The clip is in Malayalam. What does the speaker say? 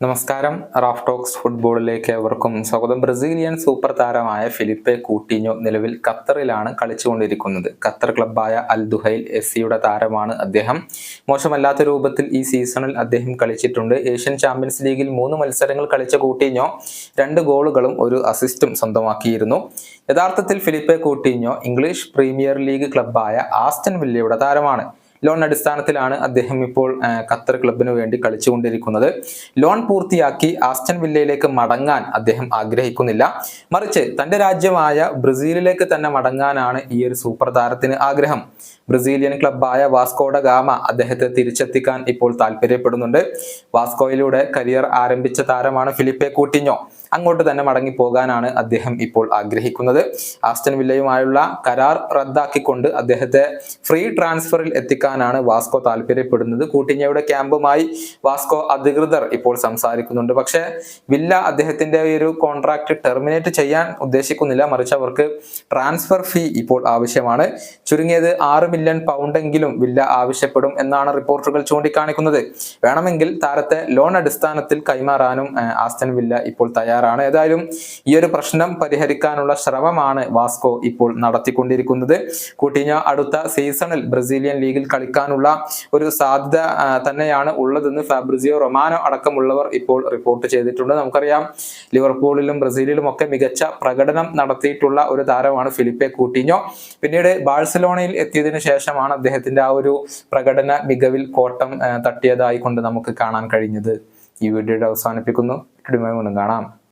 നമസ്കാരം. റാഫ് ടോക്സ് ഫുട്ബോളിലേക്ക് ഏവർക്കും സ്വാഗതം. ബ്രസീലിയൻ സൂപ്പർ താരമായ ഫിലിപ്പെ കൂട്ടിഞ്ഞോ നിലവിൽ ഖത്തറിലാണ് കളിച്ചുകൊണ്ടിരിക്കുന്നത്. ഖത്തർ ക്ലബ്ബായ അൽ ദുഹൈൽ എസ് സിയുടെ താരമാണ് അദ്ദേഹം. മോശമല്ലാത്ത രൂപത്തിൽ ഈ സീസണിൽ അദ്ദേഹം കളിച്ചിട്ടുണ്ട്. ഏഷ്യൻ ചാമ്പ്യൻസ് ലീഗിൽ മൂന്ന് മത്സരങ്ങൾ കളിച്ച കൂട്ടിഞ്ഞോ രണ്ട് ഗോളുകളും ഒരു അസിസ്റ്റും സ്വന്തമാക്കിയിരുന്നു. യഥാർത്ഥത്തിൽ Philippe Coutinho English Premier League ക്ലബ്ബായ ആസ്റ്റൻ വില്ലയുടെ താരമാണ്. ലോൺ അടിസ്ഥാനത്തിലാണ് അദ്ദേഹം ഇപ്പോൾ ഖത്തർ ക്ലബിന് വേണ്ടി കളിച്ചുകൊണ്ടിരിക്കുന്നത്. ലോൺ പൂർത്തിയാക്കി ആസ്റ്റൻ വില്ലയിലേക്ക് മടങ്ങാൻ അദ്ദേഹം ആഗ്രഹിക്കുന്നില്ല. മറിച്ച് തന്റെ രാജ്യമായ ബ്രസീലിലേക്ക് തന്നെ മടങ്ങാനാണ് ഈ ഒരു സൂപ്പർ താരത്തിന് ആഗ്രഹം. ബ്രസീലിയൻ ക്ലബായ വാസ്കോഡ ഗാമ അദ്ദേഹത്തെ തിരിച്ചെത്തിക്കാൻ ഇപ്പോൾ താല്പര്യപ്പെടുന്നുണ്ട്. വാസ്കോയിലൂടെ കരിയർ ആരംഭിച്ച താരമാണ് ഫിലിപ്പെ കൂട്ടിഞ്ഞോ. അങ്ങോട്ട് തന്നെ മടങ്ങി പോകാനാണ് അദ്ദേഹം ഇപ്പോൾ ആഗ്രഹിക്കുന്നത്. ആസ്റ്റൻ വില്ലയുമായുള്ള കരാർ റദ്ദാക്കിക്കൊണ്ട് അദ്ദേഹത്തെ ഫ്രീ ട്രാൻസ്ഫറിൽ എത്തിക്കാനാണ് വാസ്കോ താല്പര്യപ്പെടുന്നത്. കൂട്ടിഞ്ഞയുടെ ക്യാമ്പുമായി വാസ്കോ അധികൃതർ ഇപ്പോൾ സംസാരിക്കുന്നുണ്ട്. പക്ഷേ വില്ല അദ്ദേഹത്തിന്റെ ഒരു കോൺട്രാക്ട് ടെർമിനേറ്റ് ചെയ്യാൻ ഉദ്ദേശിക്കുന്നില്ല. മറിച്ച് അവർക്ക് ട്രാൻസ്ഫർ ഫീ ഇപ്പോൾ ആവശ്യമാണ്. ചുരുങ്ങിയത് ആറ് മില്യൺ പൗണ്ടെങ്കിലും വില്ല ആവശ്യപ്പെടും എന്നാണ് റിപ്പോർട്ടുകൾ ചൂണ്ടിക്കാണിക്കുന്നത്. വേണമെങ്കിൽ താരത്തെ ലോൺ അടിസ്ഥാനത്തിൽ കൈമാറാനും ആസ്റ്റൻ വില്ല ഇപ്പോൾ തയ്യാറാണ്. ഏതായാലും ഈ ഒരു പ്രശ്നം പരിഹരിക്കാനുള്ള ശ്രമമാണ് വാസ്കോ ഇപ്പോൾ നടത്തിക്കൊണ്ടിരിക്കുന്നത്. കൂട്ടിഞ്ഞ അടുത്ത സീസണിൽ ബ്രസീലിയൻ ലീഗിൽ കളിക്കാനുള്ള ഒരു സാധ്യത തന്നെയാണ് ഉള്ളതെന്ന് ഫാബ്രിസിയോ റൊമാനോ അടക്കമുള്ളവർ ഇപ്പോൾ റിപ്പോർട്ട് ചെയ്തിട്ടുണ്ട്. നമുക്കറിയാം ലിവർപൂളിലും ബ്രസീലിലും ഒക്കെ മികച്ച പ്രകടനം നടത്തിയിട്ടുള്ള ഒരു താരമാണ് ഫിലിപ്പെ കൂട്ടിഞ്ഞോ. പിന്നീട് ബാഴ്സലോണയിൽ എത്തിയതിനു ശേഷമാണ് അദ്ദേഹത്തിന്റെ ആ ഒരു പ്രകടന മികവിൽ കോട്ടം തട്ടിയതായി കൊണ്ട് നമുക്ക് കാണാൻ കഴിഞ്ഞത്. ഈ വീഡിയോയുടെ അവസാനിപ്പിക്കുന്നു. കാണാം.